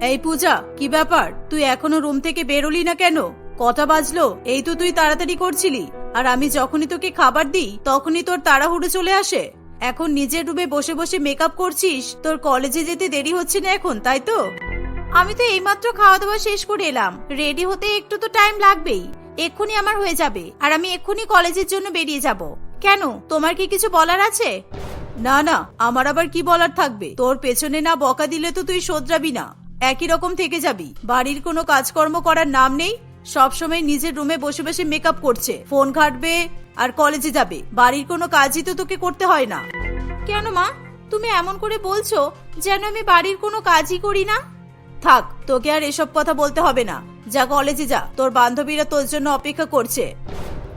এই পূজা, কি ব্যাপার? তুই এখনও রুম থেকে বেরোলি না কেন? কথা বাজলো, এই তো তুই তাড়াতাড়ি করছিলি। আর আমি যখনই তোকে খাবার দিই, তখনই তোর তাড়াহুড়ো চলে আসে। এখন নিজের রুমে বসে বসে মেকআপ করছিস, তোর কলেজে যেতে দেরি হচ্ছে না এখন, তাই তো? আমি তো এইমাত্র খাওয়া দাওয়া শেষ করে এলাম। রেডি হতে একটু তো টাইম লাগবেই। এক্ষুনি আমার হয়ে যাবে। আর আমি এক্ষুনি কলেজের জন্য বেরিয়ে যাব। কেন? তোমার কি কিছু বলার আছে? না না, আমার আবার কি বলার থাকবে? তোর পেছনে না বকা দিলে তো তুই শোধরাবি না। একই রকম থেকে যাবি। বাড়ির কোনো কাজকর্ম করার নাম নেই। সবসময় নিজের রুমে বসে বসে মেকআপ করছে। ফোন ঘাটবে আর কলেজে যাবে। বাড়ির কোনো কাজই তো তোকে করতে হয় না। কেন মা? তুমি এমন করে বলছো যেন আমি বাড়ির কোনো কাজই করি না? থাক তোকে আর এসব কথা বলতে হবে না। যা কলেজে যা। তোর বান্ধবীরা তোর জন্য অপেক্ষা করছে।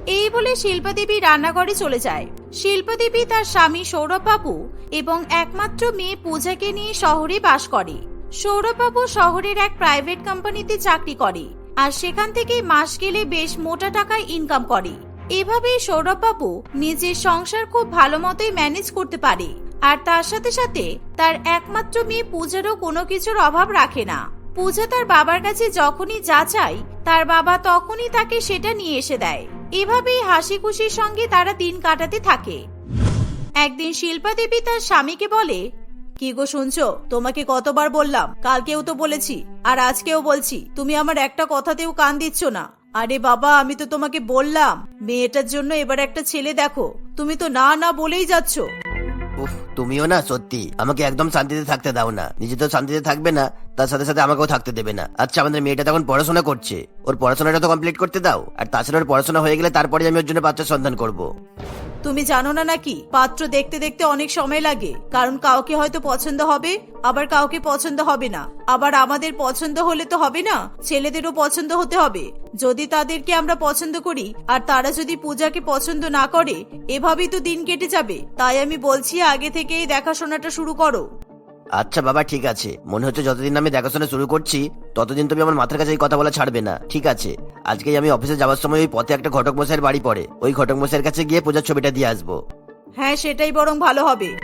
এই বলে শিল্পা দেবী রান্নাঘরে চলে যায়। শিল্পা দেবী তার স্বামী সৌরভ বাবু এবং একমাত্র মেয়ে পূজাকে নিয়ে শহরে বাস করে। সৌরভ বাবু শহরের এক প্রাইভেট কোম্পানিতে চাকরি করে, আর সেখান থেকে মাস গেলে বেশ মোটা টাকায় ইনকাম করে। এভাবেই সৌরভবাবু নিজের সংসার খুব ভালো মতোই ম্যানেজ করতে পারে, আর তার সাথে সাথে তার একমাত্র মেয়ে পূজারও কোনো কিছুর অভাব রাখে না। পূজা তার বাবার কাছে যখনই যা চায়, তার বাবা তখনই তাকে সেটা নিয়ে এসে দেয়। এভাবেই হাসি খুশির সঙ্গে তারা দিন কাটাতে থাকে। একদিন শিল্পা দেবী তার স্বামীকে বলে কি গো শুনছো? তোমাকে কতবার বললাম, কালকেও তো বলেছি, আর আজকেও বলছি, তুমি আমার একটা কথাতেও কান দিচ্ছ না। আরে বাবা, আমি তো তোমাকে বললাম, মেয়েটার জন্য এবার একটা ছেলে দেখো, তুমি তো না না বলেই যাচ্ছ। তুমিও না, সত্যি। আমাকে একদম শান্তিতে থাকতে দাও না। নিজে তো শান্তিতে থাকবে না, তার সাথে সাথে আমাকেও থাকতে দেবে না। আচ্ছা আমাদের মেয়েটা তখন পড়াশোনা করছে। ওর পড়াশোনাটা তো কমপ্লিট করতে দাও। আর তাছাড়া ওর পড়াশোনা হয়ে গেলে তারপরে আমি ওর জন্য বাচ্চার সন্ধান করব। তুমি জানো না নাকি? পাত্র দেখতে দেখতে অনেক সময় লাগে। কারণ কাউকে হয়তো পছন্দ হবে, আবার কাউকে পছন্দ হবে না। আবার আমাদের পছন্দ হলে তো হবে না, ছেলেদেরও পছন্দ হতে হবে। যদি তাদেরকে আমরা পছন্দ করি, আর তারা যদি পূজাকে পছন্দ না করে, এভাবেই তো দিন কেটে যাবে। তাই আমি বলছি, আগে থেকেই দেখাশোনাটা শুরু করো। আচ্ছা বাবা, ঠিক আছে। মনে হচ্ছে যতদিন আমি দেখাশোনা শুরু করছি, ততদিন তুমি আমার মাথার কাছে এই কথা বলা ছাড়বে না। ঠিক আছে। আজকেই আমি অফিসে যাওয়ার সময় ওই পথে একটা ঘটক মশাইয়ের বাড়ি পড়ে। ওই ঘটক মশাইয়ের কাছে গিয়ে পূজার ছবিটা দিয়ে আসব। হ্যাঁ সেটাই বরং ভালো হবে।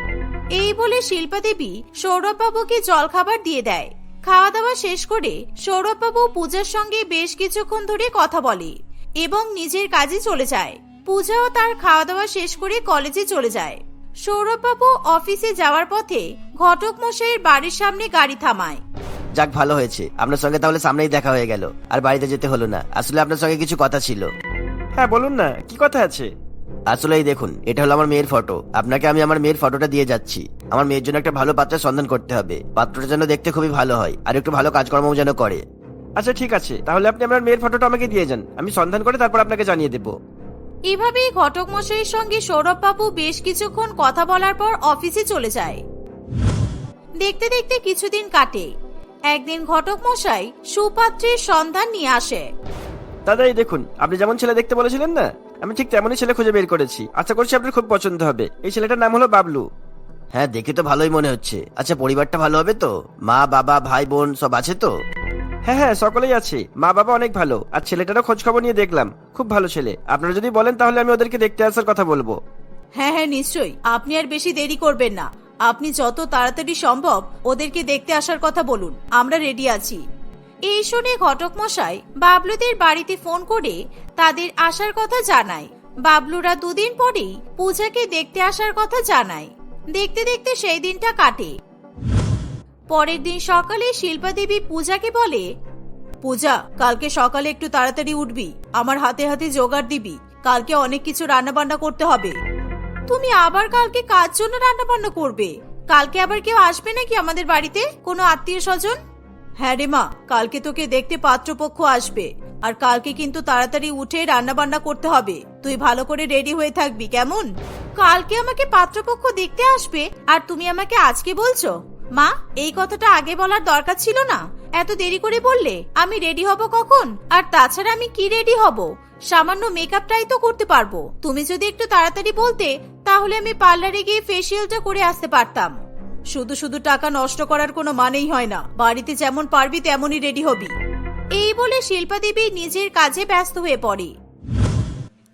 এই বলে শিল্পা দেবী সৌরভবাবুকে জলখাবার দিয়ে দেয়। খাওয়া দাওয়া শেষ করে সৌরভবাবু পূজার সঙ্গে বেশ কিছুক্ষণ ধরে কথা বলে এবং নিজের কাজে চলে যায়। পূজাও তার খাওয়া দাওয়া শেষ করে কলেজে চলে যায়। সৌরভবাবু অফিসে যাওয়ার পথে ঘটক মশাইয়ের বাড়ির সামনে গাড়ি থামায়। যাক ভালো হয়েছে। আপনার সঙ্গে তাহলে সামনেই দেখা হয়ে গেল। আর বাড়িতে যেতে হলো না। আসলে আপনার সঙ্গে কিছু কথা ছিল। হ্যাঁ বলুন না কি কথা আছে? আসলে এই দেখুন এটা হলো আমার মেয়ের ফটো। আপনাকে আমি আমার মেয়ের ফটোটা দিয়ে যাচ্ছি। আমার মেয়ের জন্য একটা ভালো পাত্রের সন্ধান করতে হবে। পাত্রটা যেন দেখতে খুবই ভালো হয় আর একটু ভালো কাজকর্মও যেন করে। আচ্ছা ঠিক আছে। তাহলে আপনি আপনার মেয়ের ফটোটা আমাকে দিয়ে যান। আমি সন্ধান করে তারপর আপনাকে জানিয়ে দেবো। এভাবেই ঘটক মশাইয়ের সঙ্গে সৌরভবাবু বেশ কিছুক্ষণ কথা বলার পর অফিসে চলে যায়। দেখতে দেখতে কিছুদিন কাটে। একদিন ঘটক মশাই সুপাত্রের সন্ধান নিয়ে আসে। দাদা এই দেখুন আপনি যেমন ছেলে দেখতে বলেছিলেন না আমি ঠিক তেমনই ছেলে খুঁজে বের করেছি। আশা করছি আপনার খুব পছন্দ হবে। এই ছেলেটার নাম হলো বাবলু। হ্যাঁ দেখে তো ভালোই মনে হচ্ছে। আচ্ছা পরিবারটা ভালো হবে তো? মা বাবা ভাই বোন সব আছে তো? হ্যাঁ হ্যাঁ সকলেই আছে। মা বাবা অনেক ভালো। আর ছেলেটারও খোঁজ খবর নিয়ে দেখলাম। খুব ভালো ছেলে। আপনারা যদি বলেন তাহলে আমি ওদেরকে দেখতে আসার কথা বলব। হ্যাঁ হ্যাঁ নিশ্চয়ই। আপনি আর বেশি দেরি করবেন না। আপনি যত তাড়াতাড়ি সম্ভব ওদেরকে দেখতে আসার কথা বলুন। আমরা রেডি আছি। এই শুনে ঘটক মশাই বাবলুদের বাড়িতে ফোন করে তাদের আসার কথা জানায়। বাবলুরা দুদিন পরেই পূজাকে দেখতে আসার কথা জানায়। দেখতে দেখতে সেই দিনটা কাটে। পরের দিন সকালে শিল্পা দেবী পূজাকে বলে, পূজা, কালকে সকালে একটু তাড়াতাড়ি উঠবি। আমার হাতে হাতে জোগাড় দিবি। কালকে অনেক কিছু রান্না বান্না করতে হবে। তুমি আবার কালকে কার জন্য রান্না বান্না করবে? কালকে আবার কেউ আসবে নাকি আমাদের বাড়িতে? কোনো আত্মীয় স্বজন? হ্যাঁ রে মা, কালকে তোকে দেখতে পাত্রপক্ষ আসবে। আর কালকে কিন্তু তাড়াতাড়ি উঠে রান্না বান্না করতে হবে। তুই ভালো করে রেডি হয়ে থাকবি, কেমন? কালকে আমাকে পাত্রপক্ষ দেখতে আসবে, আর তুমি আমাকে আজকে বলছো? মা, এই কথাটা আগে বলার দরকার ছিল না। এত দেরি করে বললে, আমি রেডি হব কখন? আর তাছাড়া আমি কি রেডি হব? সামান্য মেকআপটাই তো করতে পারব। তুমি যদি একটু তাড়াতাড়ি বলতে, তাহলে আমি পার্লারে গিয়ে ফেসিয়ালটা করে আসতে পারতাম। শুধু শুধু টাকা নষ্ট করার কোনো মানেই হয় না। বাড়িতে যেমন পারবি, তেমনই রেডি হবি। এই বলে শিল্পা দেবী নিজের কাজে ব্যস্ত হয়ে পড়ে।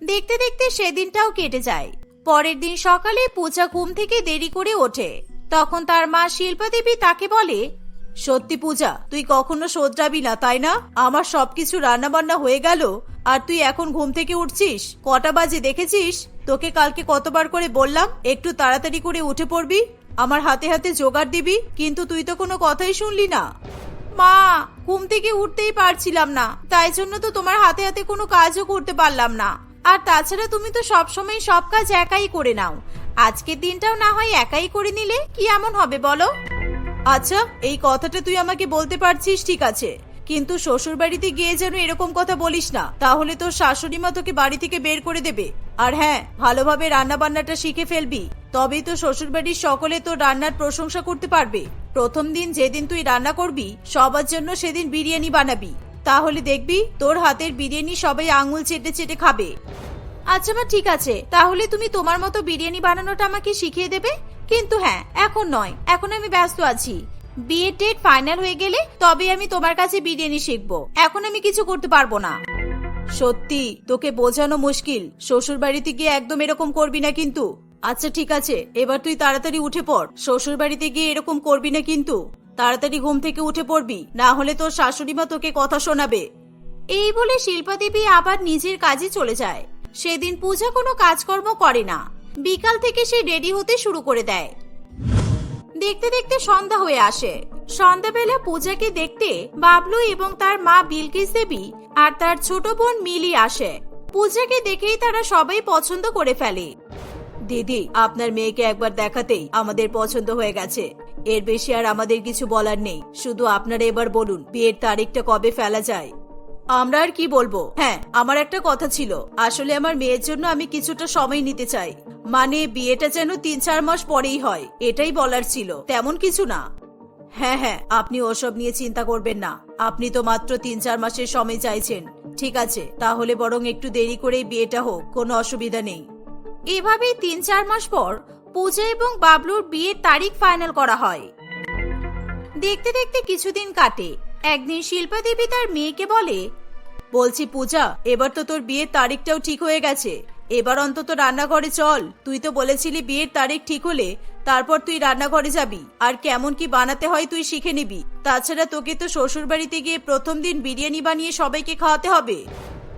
দেখতে দেখতে সেদিনটাও কেটে যায়। পরের দিন সকালে পূজা ঘুম থেকে দেরি করে ওঠে। তখন তার মা শিল্পা দেবী তাকে বলে, সত্যি পূজা, তুই কখনো শোধরাবি না, তাই না? আমার সবকিছু রান্না বান্না হয়ে গেল, আর তুই এখন ঘুম থেকে উঠছিস। কটা বাজে দেখেছিস? তোকে কালকে কতবার করে বললাম, একটু তাড়াতাড়ি করে উঠে পড়বি, আমার হাতে হাতে জোগাড় দিবি, কিন্তু তুই তো কোনো কথাই শুনলি না। মা, ঘুম থেকে উঠতেই পারছিলাম না, তাই জন্য তো তোমার হাতে হাতে কোনো কাজও করতে পারলাম না। আর তাছাড়া তুমি তো সবসময় সব কাজ একাই করে নাও আজকের দিনটাও না হয় একাই করে নিলে কি এমন হবে বলো? আচ্ছা এই কথাটা তুই আমাকে বলতে পারছিস ঠিক আছে, কিন্তু শ্বশুর বাড়িতে গিয়ে যেন এরকম কথা বলিস না, তাহলে তোর শাশুড়ি মা তোকে বাড়ি থেকে বের করে দেবে। আর হ্যাঁ ভালোভাবে রান্না বান্নাটা শিখে ফেলবি, তবেই তো শ্বশুর বাড়ির সকলে তোর রান্নার প্রশংসা করতে পারবে। প্রথম দিন যেদিন তুই রান্না করবি, সবার জন্য সেদিন বিরিয়ানি বানাবি। তাহলে দেখবি তোর হাতের বিরিয়ানি সবাই আঙুল চেটে চেটে খাবে। আচ্ছা মা ঠিক আছে। তাহলে তুমি তোমার মতো বিরিয়ানি বানানোটা আমাকে শিখিয়ে দেবে? কিন্তু হ্যাঁ এখন নয়। এখন আমি ব্যস্ত আছি। বিয়ে ডেট ফাইনাল হয়ে গেলে তবে আমি তোমার কাছে বিরিয়ানি শিখব। এখন আমি কিছু করতে পারব না। সত্যি, তোকে বোঝানো মুশকিল। শ্বশুর বাড়িতে গিয়ে একদম এরকম করবি না কিন্তু। আচ্ছা ঠিক আছে। এবার তুই তাড়াতাড়ি উঠে পড়। শ্বশুর বাড়িতে গিয়ে এরকম করবি না কিন্তু। তাড়াতাড়ি ঘুম থেকে উঠে পড়বি। না হলে তোর শাশুড়ি মা তোকে কথা শোনাবে। এই বলে শিল্পা দেবী আবার নিজের কাজে চলে যায়। সেদিন পূজা কোনো কাজকর্ম করে না। বিকাল থেকে সে রেডি হতে শুরু করে দেয়। দেখতে দেখতে সন্ধ্যা হয়ে আসে। সন্ধ্যাবেলা পূজাকে দেখতে বাবলু এবং তার মা বিলকিস দেবী আর তার ছোট বোন মিলি আসে। পূজাকে দেখেই তারা সবাই পছন্দ করে ফেলে। দিদি, আপনার মেয়েকে একবার দেখাতেই আমাদের পছন্দ হয়ে গেছে। এর বেশি আর আমাদের কিছু বলার নেই। শুধু আপনারা এবার বলুন, বিয়ের তারিখটা কবে ফেলা যায়? আমরা আর কি বলব? হ্যাঁ আমার একটা কথা ছিল। আসলে আমার মেয়ের জন্য আমি কিছুটা সময় নিতে চাই। মানে বিয়েটা যেন তিন চার মাস পরেই হয়। এটাই বলার ছিল। তেমন কিছু না। হ্যাঁ হ্যাঁ আপনি ওসব নিয়ে চিন্তা করবেন না। আপনি তো মাত্র তিন চার মাসের সময় চাইছেন। ঠিক আছে, তাহলে বরং একটু দেরি করেই বিয়েটা হোক। কোনো অসুবিধা নেই। এভাবেই তিন চার মাস পর পূজা এবং বাবলুর বিয়ের তারিখ ফাইনাল করা হয়। দেখতে দেখতে কিছুদিন কাটে। একদিন শিল্পা দেবী তার মেয়েকে বলে বলছি পূজা এবার তো তোর বিয়ের তারিখটাও ঠিক হয়ে গেছে। এবার অন্তত রান্নাঘরে চল। তুই তো বলেছিলি বিয়ের তারিখ ঠিক হলে তারপর তুই রান্নাঘরে যাবি। আর কেমন কি বানাতে হয় তুই শিখে নিবি। তাছাড়া তোকে তো শ্বশুর বাড়িতে গিয়ে প্রথম দিন বিরিয়ানি বানিয়ে সবাইকে খাওয়াতে হবে।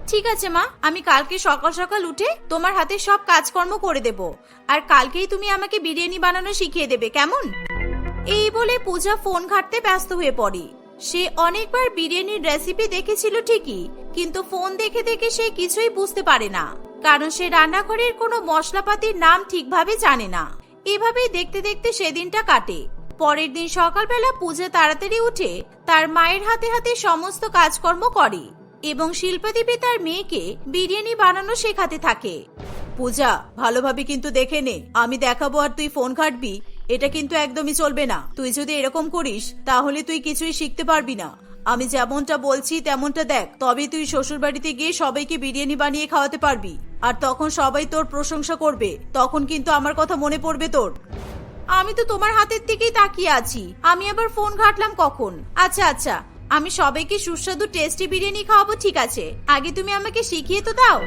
ঠিক আছে মা। আমি কালকে সকাল সকাল উঠে তোমার হাতে সব কাজকর্ম করে দেব। আর কালকেই তুমি আমাকে বিরিয়ানি বানানো শিখিয়ে দেবে কেমন? এই বলে পূজা ফোন ঘাটতে ব্যস্ত হয়ে পড়ে। সে অনেকবার বিরিয়ানির রেসিপি দেখেছিল ঠিকই, কিন্তু ফোন দেখে দেখে সে কিছুই বুঝতে পারে না। কারণ সে রান্নাঘরের কোনো মশলাপাতির নাম ঠিকভাবে জানে না। এভাবেই দেখতে দেখতে সেদিনটা কাটে। পরের দিন সকালবেলা পূজা তাড়াতাড়ি উঠে তার মায়ের হাতে হাতে সমস্ত কাজকর্ম করে এবং শিল্পা দেবী তার মেয়েকে বিরিয়ানি বানানো শেখাতে থাকে। পূজা, ভালোভাবে কিন্তু দেখে নে, আমি দেখাবো আর তুই ফোন ঘাটবি এটা কিন্তু একদমই চলবে না। তুই যদি এরকম করিস, তাহলে তুই কিছুই শিখতে পারবি না। আমি যেমনটা বলছি, তেমনটা দেখ। তবে তুই শ্বশুর বাড়িতে গিয়ে সবাইকে বিরিয়ানি বানিয়ে খাওয়াতে পারবি। আর তখন সবাই তোর প্রশংসা করবে। তখন কিন্তু আমার কথা মনে পড়বে তোর। আমি তো তোমার হাতের দিকেই তাকিয়ে আছি। আমি আবার ফোন ঘাটলাম কখন? আচ্ছা আচ্ছা। আমি সবাইকে সুস্বাদু টেস্টি বিরিয়ানি খাওয়াবো, ঠিক আছে। আগে তুমি আমাকে শিখিয়ে তো দাও।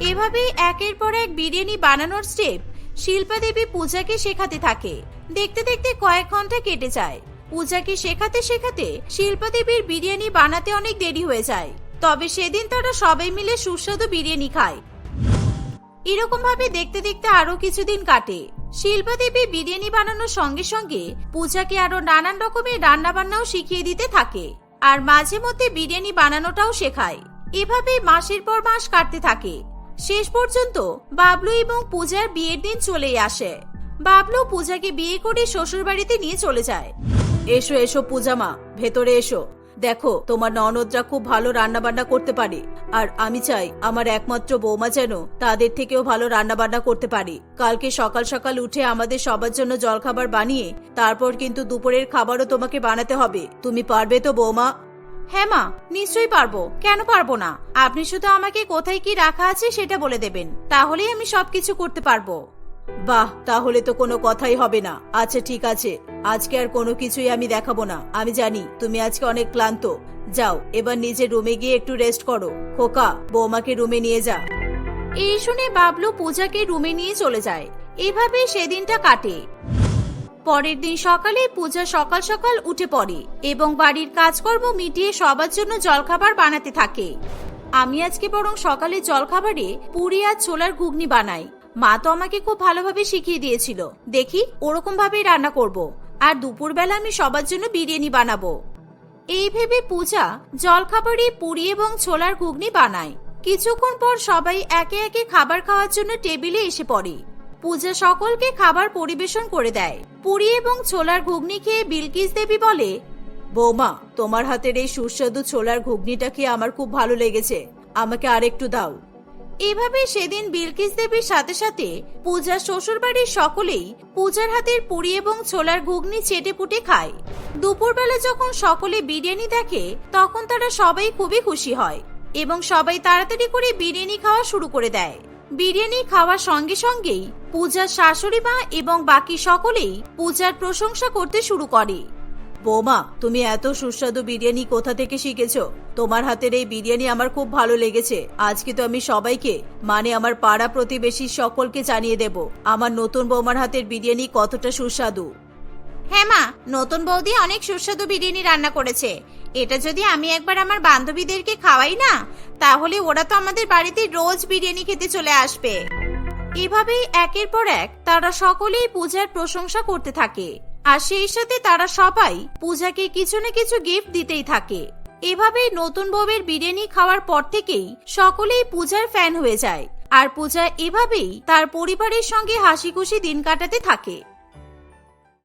এভাবেই একের পর এক বিরিয়ানি বানানোর স্টেপ শিল্পা দেবী পূজাকে শেখাতে থাকে। দেখতে দেখতে কয়েক ঘণ্টা কেটে যায়। পূজাকে শেখাতে শেখাতে শিল্পা দেবীর বিরিয়ানি বানাতে অনেক দেরি হয়ে যায়। তবে সেদিন তারা সবাই মিলে সুস্বাদু বিরিয়ানি খায়। এরকম ভাবে দেখতে দেখতে আরও কিছুদিন কাটে। শিল্পা দেবী বিরিয়ানি বানানোর সঙ্গে সঙ্গে পূজাকে আরও নানান রকমের রান্না বান্নাও শিখিয়ে দিতে থাকে। আর মাঝে মধ্যে বিরিয়ানি বানানোটাও শেখায়। এভাবে মাসের পর মাস কাটতে থাকে। শেষ পর্যন্ত বাবলু এবং পূজার বিয়ের দিন চলেই আসে। বাবলু পূজাকে বিয়ে করে শ্বশুর বাড়িতে নিয়ে চলে যায়। এসো এসো পূজা মা, ভেতরে এসো। দেখো, তোমার ননদরা খুব ভালো রান্না বান্না করতে পারে। আর আমি চাই আমার একমাত্র বৌমা যেন তাদের থেকেও ভালো রান্না বান্না করতে পারে। কালকে সকাল সকাল উঠে আমাদের সবার জন্য জলখাবার বানিয়ে, তারপর কিন্তু দুপুরের খাবারও তোমাকে বানাতে হবে। তুমি পারবে তো বৌমা? হ্যাঁ মা, নিশ্চয়ই পারব। কেন পারব না? আপনি শুধু আমাকে কোথায় কি রাখা আছে সেটা বলে দেবেন। তাহলেই আমি সবকিছু করতে পারব। বাহ, তাহলে তো কোনো কথাই হবে না। আচ্ছা ঠিক আছে। আজকে আর কোনো কিছুই আমি দেখাবো না। আমি জানি তুমি আজকে অনেক ক্লান্ত। যাও, এবার নিজের রুমে গিয়ে একটু রেস্ট করো। খোকা, বৌমাকে রুমে নিয়ে যা। এই শুনে বাবলু পূজাকে রুমে নিয়ে চলে যায়। এভাবে সেদিনটা কাটে। পরের দিন সকালে পূজা সকাল সকাল উঠে পড়ে এবং বাড়ির কাজকর্ম মিটিয়ে সবার জন্য জলখাবার বানাতে থাকে। আমি আজকে বরং সকালে জলখাবারে পুরি আর ছোলার ঘুগনি বানাই। মা তো আমাকে খুব ভালোভাবে শিখিয়ে দিয়েছিল। দেখি ওরকম ভাবেই রান্না করব। আর দুপুরবেলা আমি সবার জন্য বিরিয়ানি বানাবো। এই ভেবে পূজা জলখাবারে পুরি এবং ছোলার ঘুগনি বানায়। কিছুক্ষণ পর সবাই একে একে খাবার খাওয়ার জন্য টেবিলে এসে পড়ে। পূজা সকলকে খাবার পরিবেশন করে দেয়। পুরি এবং ছোলার ঘুগনি খেয়ে বিলকিস দেবী বলে, বৌমা, তোমার হাতের এই সুস্বাদু ছোলার ঘুগনিটা খেয়ে আমার খুব ভালো লেগেছে। আমাকে আরেকটু দাও। এভাবে সেদিন বিলকিস দেবীর সাথে সাথে পূজার শ্বশুরবাড়ির সকলেই পূজার হাতের পুরি এবং ছোলার ঘুগনি চেটে পুটে খায়। দুপুরবেলা যখন সকলে বিরিয়ানি দেখে, তখন তারা সবাই খুবই খুশি হয় এবং সবাই তাড়াতাড়ি করে বিরিয়ানি খাওয়া শুরু করে দেয়। বিরিয়ানি খাওয়ার সঙ্গে সঙ্গেই পূজার শাশুড়ি মা এবং বাকি সকলেই পূজার প্রশংসা করতে শুরু করে। বৌমা, তুমি এত সুস্বাদু বিরিয়ানি কোথা থেকে শিখেছো? তোমার হাতের এই বিরিয়ানি আমার খুব ভালো লেগেছে। আজকে তো আমি সবাইকে মানে আমার পাড়া প্রতিবেশী সকলকে জানিয়ে দেব, আমার নতুন বৌমার হাতের বিরিয়ানি কতটা সুস্বাদু। হ্যাঁ মা, নতুন বৌদি অনেক সুস্বাদু বিরিয়ানি রান্না করেছে। এটা যদি আমি একবার আমার বান্ধবীদেরকে খাওয়াই না, তাহলে ওরা তো আমাদের বাড়িতে রোজ বিরিয়ানি খেতে চলে আসবে। এভাবেই একের পর এক তারা সকলেই পূজার প্রশংসা করতে থাকে। আর সেই সাথে তারা সবাই পূজাকে কিছু না কিছু গিফট দিতেই থাকে। এভাবেই নতুন বউয়ের বিরিয়ানি খাওয়ার পর থেকেই সকলেই পূজার ফ্যান হয়ে যায়। আর পূজা এভাবেই তার পরিবারের সঙ্গে হাসি খুশি দিন কাটাতে থাকে।